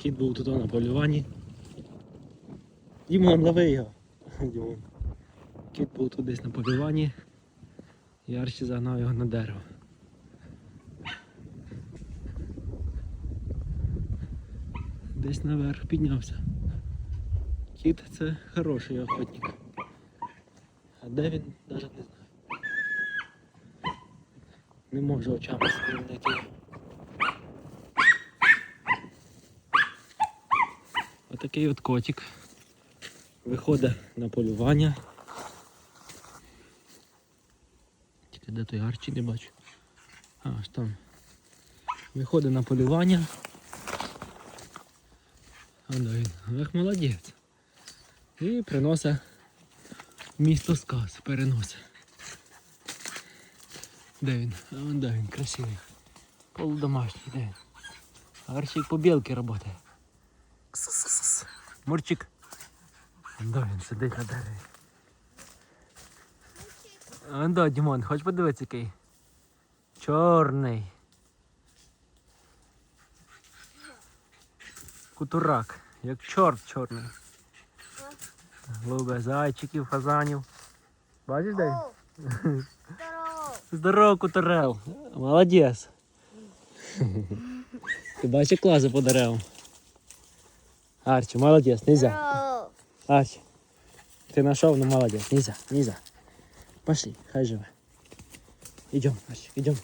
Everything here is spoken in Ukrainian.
Кіт був тут на полюванні. Дімон, лови його. Дімон. Кіт був тут десь на полюванні. І Арчі загнав його на дерево. Десь наверх піднявся. Кіт це хороший охотник. А де він, навіть не знаю. Не можу очами своїм Отакий от котик. Виходить на полювання. Тільки де той Арчі не бачу. А, аж там. Виходить на полювання. А да він. Ах, молодець. І приносить місто сказ, переносить. Де він? А де він, красивий. Полудомашній, де він? Арчик по білки працює. Кс-кс-кс. Мурчик. Да, він сидить на дереві. А, да, Дімон, хоч подивитися який. Чорний. Кутурак, як чорт чорний. Лубе зайчиків, фазанів. Бачиш де? він? Здорово. Здорово, кутурел. Молодець. Ти бачиш, як лазить по деревам. Арчі, молодец, нельзя. Арчи, ты нашел, ну молодец, нельзя, нельзя. Пошли, хай живо. Идем, Арчи, идем.